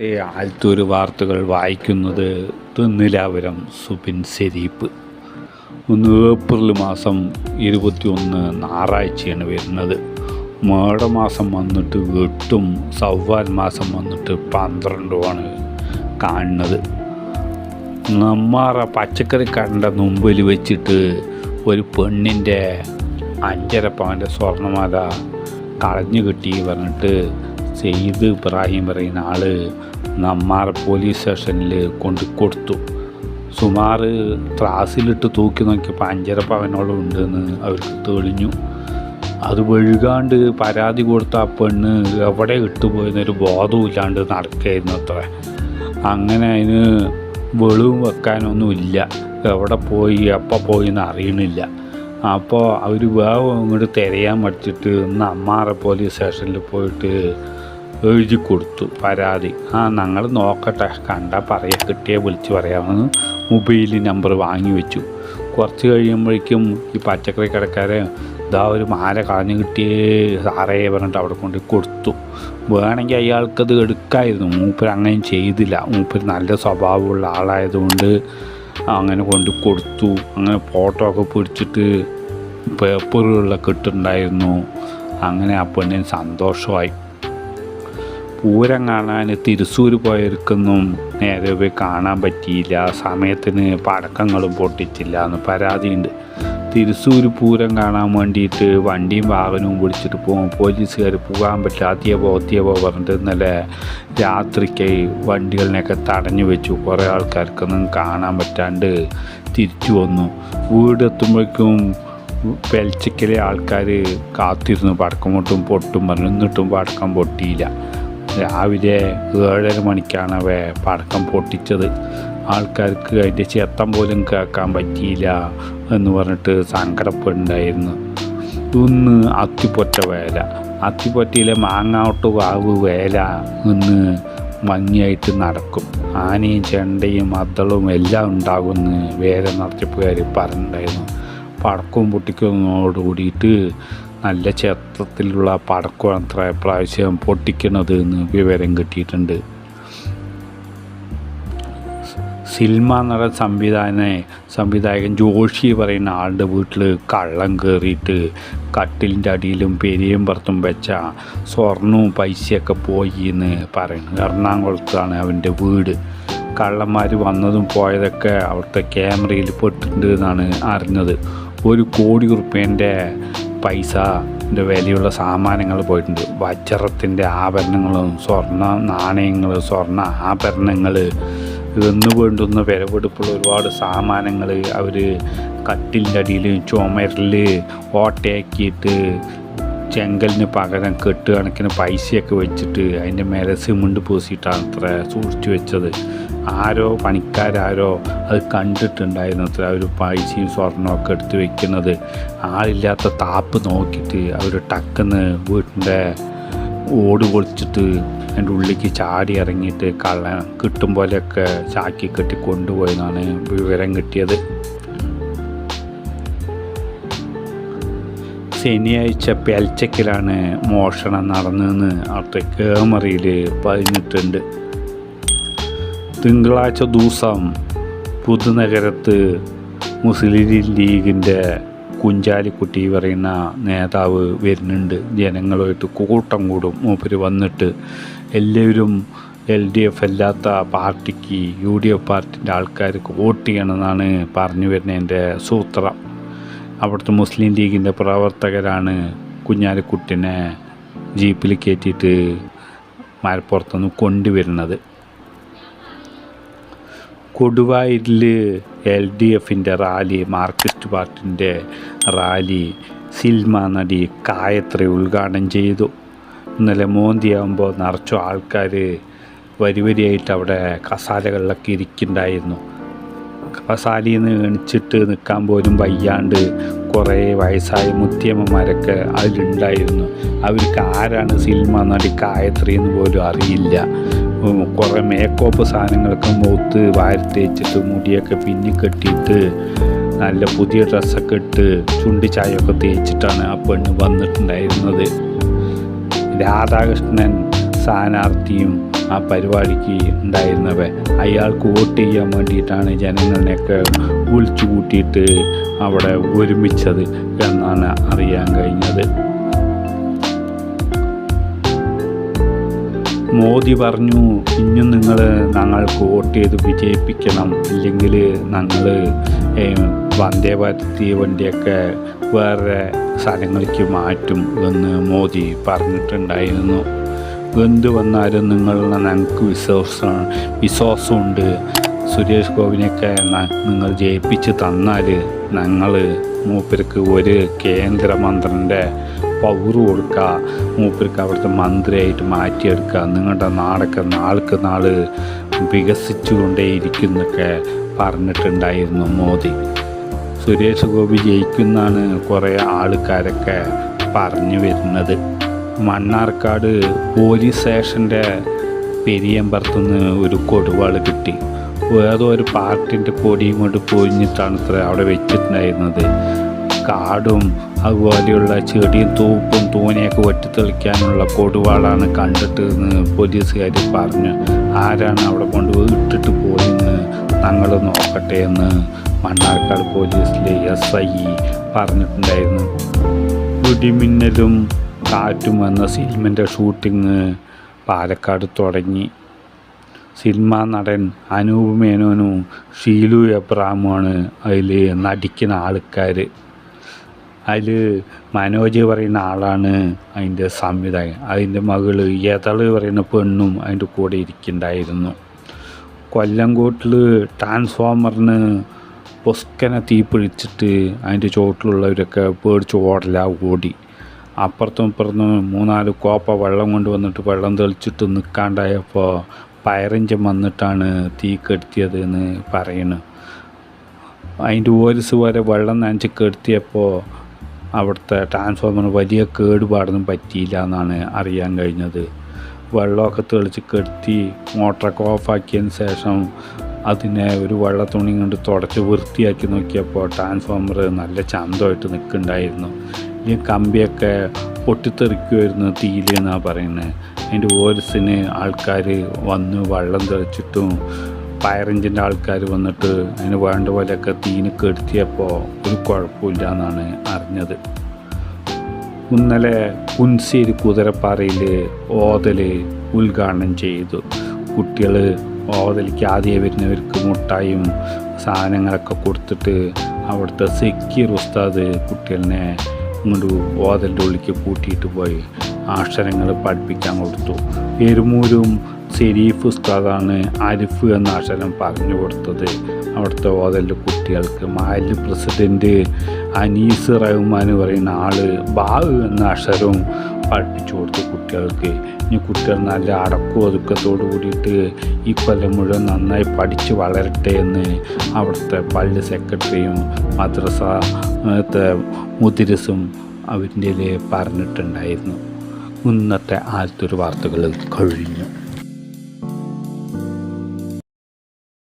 ഈ ആലത്തൂർ വാർത്തകൾ വായിക്കുന്നത് തിന്നിലാപുരം സുബിൻ സെരീപ്പ് ഒന്ന് ഏപ്രിൽ മാസം ഇരുപത്തിയൊന്ന് ഞായറാഴ്ചയാണ് വരുന്നത്. മേടമാസം വന്നിട്ട് എട്ടും സവ്വാൽ മാസം വന്നിട്ട് പന്ത്രണ്ടുമാണ് കാണുന്നത്. നമ്മാറ പച്ചക്കറി കണ്ട മുമ്പിൽ വെച്ചിട്ട് ഒരു പെണ്ണിന്റെ അഞ്ചര സ്വർണമാല കളഞ്ഞു കിട്ടി പറഞ്ഞിട്ട് സെയ്ദ് ഇബ്രാഹിം പറയുന്ന ആൾ നമ്മാർ പോലീസ് സ്റ്റേഷനിൽ കൊണ്ട് കൊടുത്തു. സുമാർ ത്രാസിലിട്ട് തൂക്കി നോക്കിയപ്പോൾ അഞ്ചര അവനോട് ഉണ്ടെന്ന് അവർക്ക് തെളിഞ്ഞു. അത് വഴുകാണ്ട് പരാതി കൊടുത്ത ആ പെണ്ണ് എവിടെ ഇട്ടുപോയെന്നൊരു ബോധവും ഇല്ലാണ്ട് നടക്കുകയായിരുന്നു അത്ര. അങ്ങനെ അതിന് വെളിവും വെക്കാനൊന്നുമില്ല എവിടെ പോയി എപ്പോൾ പോയി എന്ന് അറിയണില്ല. അപ്പോൾ അവർ വേഗം ഇങ്ങോട്ട് തിരയാൻ പഠിച്ചിട്ട് ഇന്ന് അമ്മാറ പോലീസ് സ്റ്റേഷനിൽ പോയിട്ട് എഴുതി കൊടുത്തു പരാതി. ആ ഞങ്ങൾ നോക്കട്ടെ. കണ്ടാൽ പറയാം കിട്ടിയാൽ വിളിച്ച് പറയാമെന്ന് മൊബൈൽ നമ്പർ വാങ്ങി വെച്ചു. കുറച്ച് കഴിയുമ്പോഴേക്കും ഈ പച്ചക്കറി കടക്കാരെ ഇതാ ഒരു മാല കളഞ്ഞു കിട്ടിയേ സാറേ പറഞ്ഞിട്ട് അവിടെ കൊണ്ട് കൊടുത്തു. വേണമെങ്കിൽ അയാൾക്കത് എടുക്കായിരുന്നു. മൂപ്പർ അങ്ങനെ ചെയ്തില്ല. മൂപ്പർ നല്ല സ്വഭാവമുള്ള ആളായതുകൊണ്ട് അങ്ങനെ കൊണ്ട് കൊടുത്തു. അങ്ങനെ ഫോട്ടോ ഒക്കെ പിടിച്ചിട്ട് പേപ്പറുകളിലൊക്കെ ഇട്ടുണ്ടായിരുന്നു അങ്ങനെ ആ പെണ്ണിന് സന്തോഷമായി. പൂരം കാണാൻ തിരുസൂര് പോയവർക്കൊന്നും നേരെ പോയി കാണാൻ പറ്റിയില്ല. സമയത്തിന് പടക്കങ്ങളും പൊട്ടിച്ചില്ല എന്ന് പരാതിയുണ്ട്. തിരുസൂര് പൂരം കാണാൻ വേണ്ടിയിട്ട് വണ്ടിയും വാഹനവും പിടിച്ചിട്ട് പോകും പോലീസുകാർ പോകാൻ പറ്റില്ല അത്തിയപ്പോ പോ പറഞ്ഞിട്ട് ഇന്നലെ രാത്രിക്ക് വണ്ടികളിനെയൊക്കെ തടഞ്ഞു വെച്ചു. കുറേ ആൾക്കാർക്കൊന്നും കാണാൻ പറ്റാണ്ട് തിരിച്ചു വന്നു. വീടെത്തുമ്പോഴേക്കും വെൽച്ചക്കലെ ആൾക്കാർ കാത്തിരുന്നു. പടക്കം പൊട്ടും പൊട്ടും പറഞ്ഞു. എന്നിട്ടും പടക്കം പൊട്ടിയില്ല. രാവിലെ ഏഴര മണിക്കാണ് അവ പടക്കം പൊട്ടിച്ചത്. ആൾക്കാർക്ക് അതിന്റെ ചെത്തം പോലും കേൾക്കാൻ പറ്റിയില്ല എന്ന് പറഞ്ഞിട്ട് സങ്കടപ്പെടുണ്ടായിരുന്നു ഇന്ന് അത്തിപ്പൊറ്റ വേല. അത്തിപ്പൊറ്റയിലെ മാങ്ങാട്ട് വാവ് വേല ഇന്ന് ഭംഗിയായിട്ട് നടക്കും. ആനയും ചെണ്ടയും മദ്ദളും എല്ലാം ഉണ്ടാകുമെന്ന് വേല നടത്തിപ്പുകാർ പറഞ്ഞിട്ടുണ്ടായിരുന്നു. പടക്കവും പൊട്ടിക്കുന്നതോട് കൂടിയിട്ട് നല്ല ക്ഷേത്രത്തിലുള്ള പടക്കം അത്ര പ്രാവശ്യം പൊട്ടിക്കണത് എന്ന് വിവരം കിട്ടിയിട്ടുണ്ട്. സിൽമ എന്നുള്ള സംവിധാന സംവിധായകൻ ജോഷി പറയുന്ന ആളുടെ വീട്ടിൽ കള്ളം കയറിയിട്ട് കട്ടിലിന്റെ അടിയിലും പെരിയും പുറത്തും വെച്ച സ്വർണവും പൈസയൊക്കെ പോയി എന്ന് പറയുന്നു എറണാകുളത്താണ് അവന്റെ വീട്. കള്ളന്മാർ വന്നതും പോയതൊക്കെ അവിടുത്തെ ക്യാമറയിൽ പെട്ടിട്ടുണ്ട് എന്നാണ് അറിഞ്ഞത്. ഒരു കോടി ഉറുപ്പ്യന്റെ പൈസ ഇതിന്റെ വിലയുള്ള സാമാനങ്ങൾ പോയിട്ടുണ്ട്. വജ്രത്തിന്റെ ആഭരണങ്ങളും സ്വർണ നാണയങ്ങൾ സ്വർണ ആഭരണങ്ങൾ ഇന്ന് വേണ്ടുന്ന വിലപിടിപ്പുള്ള ഒരുപാട് സാമാനങ്ങൾ അവർ കട്ടിലിന്റെ അടിയിൽ ചുമരിൽ ഓട്ടയാക്കിയിട്ട് ചെങ്കലിന് പകരം കെട്ട് കണക്കിന് പൈസയൊക്കെ വെച്ചിട്ട് അതിന്റെ മേലെ സിമന്റ് പൂസിയിട്ടാണ് അത്ര സൂക്ഷിച്ചു വെച്ചത്. ആരോ പണിക്കാരാരോ അത് കണ്ടിട്ടുണ്ടായിരുന്നു അത്ര അവർ പൈസയും സ്വർണമൊക്കെ എടുത്ത് വെക്കുന്നത്. ആളില്ലാത്ത താപ്പ് നോക്കിയിട്ട് അവർ ടക്കെന്ന് വീട്ടിന്റെ ഓട് പൊളിച്ചിട്ട് അതിന്റെ ഉള്ളിലേക്ക് ചാടി ഇറങ്ങിയിട്ട് കള്ള കിട്ടും പോലെയൊക്കെ ചാക്കി കെട്ടി കൊണ്ടുപോയെന്നാണ് വിവരം കിട്ടിയത്. ശനിയാഴ്ച പെൽച്ചക്കിലാണ് മോഷണം നടന്നതെന്ന് അവിടുത്തെ കേമറിയിൽ പറഞ്ഞിട്ടുണ്ട്. തിങ്കളാഴ്ച ദിവസം പുതുനഗരത്ത് മുസ്ലിം ലീഗിന്റെ കുഞ്ചാലിക്കുട്ടി പറയുന്ന നേതാവ് വരുന്നുണ്ട്. ജനങ്ങളുമായിട്ട് കൂട്ടം കൂടും. മൂപ്പര് വന്നിട്ട് എല്ലാവരും എൽ ഡി എഫ് അല്ലാത്ത പാർട്ടിക്ക് യു ഡി എഫ് പാർട്ടിന്റെ ആൾക്കാർക്ക് വോട്ട് ചെയ്യണമെന്നാണ് പറഞ്ഞു വരുന്നതിന്റെ സൂത്രം. അവിടുത്തെ മുസ്ലിം ലീഗിന്റെ പ്രവർത്തകരാണ് കുഞ്ഞാലിക്കുട്ടിനെ ജീപ്പിൽ കയറ്റിയിട്ട് മലപ്പുറത്തുനിന്ന് കൊണ്ടുവരുന്നത്. കൊടുവായിൽ എൽ ഡി എഫിന്റെ റാലി മാർക്സിസ്റ്റ് പാർട്ടിന്റെ റാലി സിൽമ നടി കായത്രി ഉദ്ഘാടനം ചെയ്തു. ഇന്നലെ മോന്തിയാകുമ്പോൾ നിറച്ചു ആൾക്കാർ വരി വരിയായിട്ട് അവിടെ കസാലകളിലൊക്കെ ഇരിക്കുന്നുണ്ടായിരുന്നു. കസാലിയിൽ നിന്ന് എണിച്ചിട്ട് നിൽക്കാൻ പോലും വയ്യാണ്ട് കുറേ വയസ്സായ മുത്തിയമ്മമാരൊക്കെ അതിലുണ്ടായിരുന്നു. അവർക്ക് ആരാണ് സിനിമ നടി കായത്രി എന്ന് പോലും അറിയില്ല. കുറേ മേക്കോപ്പ് സാധനങ്ങളൊക്കെ വാരി തേച്ചിട്ട് മുടിയൊക്കെ പിന്നി കെട്ടിയിട്ട് നല്ല പുതിയ ഡ്രസ്സൊക്കെ ഇട്ട് ചുണ്ടി ചായയൊക്കെ തേച്ചിട്ടാണ് ആ പെണ്ണ് വന്നിട്ടുണ്ടായിരുന്നത്. രാധാകൃഷ്ണൻ സ്ഥാനാർത്ഥിയും ആ പരിപാടിക്ക് ഉണ്ടായിരുന്നവ അയാൾക്ക് വോട്ട് ചെയ്യാൻ വേണ്ടിയിട്ടാണ് ജനങ്ങളെയൊക്കെ വിളിച്ചു കൂട്ടിയിട്ട് അവിടെ ഒരുമിച്ചത് എന്നാണ് അറിയാൻ കഴിഞ്ഞത്. മോദി പറഞ്ഞു ഇനിയും നിങ്ങൾ ഞങ്ങൾക്ക് വോട്ട് ചെയ്ത് വിജയിപ്പിക്കണം. ഇല്ലെങ്കിൽ ഞങ്ങൾ വന്ദേ ഭാരത് തീവണ്ടിയൊക്കെ വേറെ സ്ഥലങ്ങളിലേക്ക് മാറ്റും എന്ന് മോദി പറഞ്ഞിട്ടുണ്ടായിരുന്നു. എന്ത് വന്നാലും നിങ്ങളുടെ ഞങ്ങൾക്ക് വിശ്വാസം വിശ്വാസമുണ്ട്. സുരേഷ് ഗോപിനെയൊക്കെ നിങ്ങൾ ജയിപ്പിച്ച് തന്നാൽ ഞങ്ങൾ മൂപ്പർക്ക് ഒരു കേന്ദ്രമന്ത്രിന്റെ പവർ കൊടുക്കുക. മൂപ്പർക്ക് അവിടുത്തെ മന്ത്രിയായിട്ട് മാറ്റിയെടുക്കുക. നിങ്ങളുടെ നാടൊക്കെ നാൾക്ക് നാൾ വികസിച്ചുകൊണ്ടേയിരിക്കുന്നൊക്കെ പറഞ്ഞിട്ടുണ്ടായിരുന്നു മോദി. സുരേഷ് ഗോപി ജയിക്കുന്നാണ് കുറേ ആൾക്കാരൊക്കെ പറഞ്ഞു വരുന്നത്. മണ്ണാർക്കാട് പോലീസ് സ്റ്റേഷന്റെ പെരിയമ്പറത്തുനിന്ന് ഒരു കൊടുവാൾ കിട്ടി. വേറെ ഒരു പാർട്ടിന്റെ കൊടിയും കൊണ്ട് പൊഴിഞ്ഞിട്ടാണ് ഇത്ര അവിടെ വെച്ചിട്ടുണ്ടായിരുന്നത്. കാടും അതുപോലെയുള്ള ചെടിയും തൂപ്പും തൂനയൊക്കെ വെട്ടിത്തെളിക്കാനുള്ള കൊടുവാളാണ് കണ്ടിട്ട് എന്ന് പോലീസുകാർ പറഞ്ഞു. ആരാണ് അവിടെ കൊണ്ടുപോയി ഇട്ടിട്ട് പോയെന്ന് ഞങ്ങൾ നോക്കട്ടെ എന്ന് മണ്ണാർക്കാട് പോലീസിലെ എസ് ഐ പറഞ്ഞിട്ടുണ്ടായിരുന്നു. ഇടിമിന്നലും കാറ്റും എന്ന സിനിമന്റെ ഷൂട്ടിങ് പാലക്കാട് തുടങ്ങി. സിനിമാ നടൻ അനൂപ് മേനോനും ഷീലു എബ്രാമുമാണ് അതിൽ നടിക്കുന്ന ആൾക്കാർ അതിൽ മനോജ് പറയുന്ന ആളാണ് അതിന്റെ സംവിധായകൻ. അതിന്റെ മകൾ യതൾ പറയുന്ന പെണ്ണും അതിന്റെ കൂടെ ഇരിക്കുന്നുണ്ടായിരുന്നു. കൊല്ലംകോട്ടിൽ ട്രാൻസ്ഫോമറിന് പൊസ്കനെ തീ പിടിച്ചിട്ട് അതിന്റെ ചുവട്ടിലുള്ളവരൊക്കെ പേടിച്ച് ഓടല ഓടി. അപ്പുറത്തും ഇപ്പുറത്തും മൂന്നാൽ കോപ്പ വെള്ളം കൊണ്ടുവന്നിട്ട് വെള്ളം തെളിച്ചിട്ട് നിൽക്കാണ്ടായപ്പോൾ പയറിഞ്ചം വന്നിട്ടാണ് തീ കെടുത്തിയത് എന്ന് പറയുന്നു അതിന്റെ ഓരിസ് വരെ വെള്ളം നനച്ച് കെടുത്തിയപ്പോൾ അവിടുത്തെ ട്രാൻസ്ഫോമർ വലിയ കേടുപാടൊന്നും പറ്റിയില്ല എന്നാണ് അറിയാൻ കഴിഞ്ഞത്. വെള്ളമൊക്കെ തെളിച്ച് കെടുത്തി മോട്ടറൊക്കെ ഓഫാക്കിയതിന് ശേഷം അതിനെ ഒരു വെള്ള തുണി കൊണ്ട് തുടച്ച് വൃത്തിയാക്കി നോക്കിയപ്പോൾ ട്രാൻസ്ഫോമർ നല്ല ചന്തമായിട്ട് നിൽക്കുന്നുണ്ടായിരുന്നു. ഈ കമ്പിയൊക്കെ പൊട്ടിത്തെറിക്കുമായിരുന്നു തീയിൽ എന്നാണ് പറയുന്നത്. അതിന്റെ ഓരസിന് ആൾക്കാർ വന്ന് വെള്ളം തെളിച്ചിട്ടും ഫയർ എഞ്ചിന്റെ ആൾക്കാർ വന്നിട്ട് അതിന് വേണ്ട പോലെയൊക്കെ തീന് കെടുത്തിയപ്പോൾ ഒരു കുഴപ്പമില്ല എന്നാണ് അറിഞ്ഞത്. ഇന്നലെ കുൻസേരി കുതിരപ്പാറയിൽ ഓതൽ ഉദ്ഘാടനം ചെയ്തു. കുട്ടികൾ ഓതലിക്ക് ആദ്യം വരുന്നവർക്ക് മുട്ടായും സാധനങ്ങളൊക്കെ കൊടുത്തിട്ട് അവിടുത്തെ സെക്യൂർ ഉസ്താദ് കുട്ടികളെ ഇങ്ങോട്ട് വാതിലിന്റെ ഉള്ളിലേക്ക് കൂട്ടിയിട്ട് പോയി. അക്ഷരങ്ങൾ പഠിപ്പിക്കാൻ കൊടുത്തു. എരുമൂരും ഷെരീഫ് ഉസ്താദാണ് അരിഫ് എന്ന അക്ഷരം പറഞ്ഞു കൊടുത്തത്. അവിടുത്തെ ഓതൽ കുട്ടികൾക്ക് മാലി പ്രസിഡന്റ് അനീസ് റഹ്മാൻ പറയുന്ന ആൾ ബാവ് എന്ന അക്ഷരവും പഠിപ്പിച്ചു കൊടുത്തു കുട്ടികൾക്ക്. ഇനി കുട്ടികൾ നല്ല അടക്കും ഒതുക്കത്തോടു കൂടിയിട്ട് ഈ കൊല്ലം മുഴുവൻ നന്നായി പഠിച്ച് വളരട്ടെ എന്ന് അവിടുത്തെ പള്ളി സെക്രട്ടറിയും മദ്രസ മുതിരസും അവരിന്റെ പറഞ്ഞിട്ടുണ്ടായിരുന്നു. ഇന്നത്തെ ആദ്യത്തെ ഒരു വാർത്തകൾ കഴിഞ്ഞു.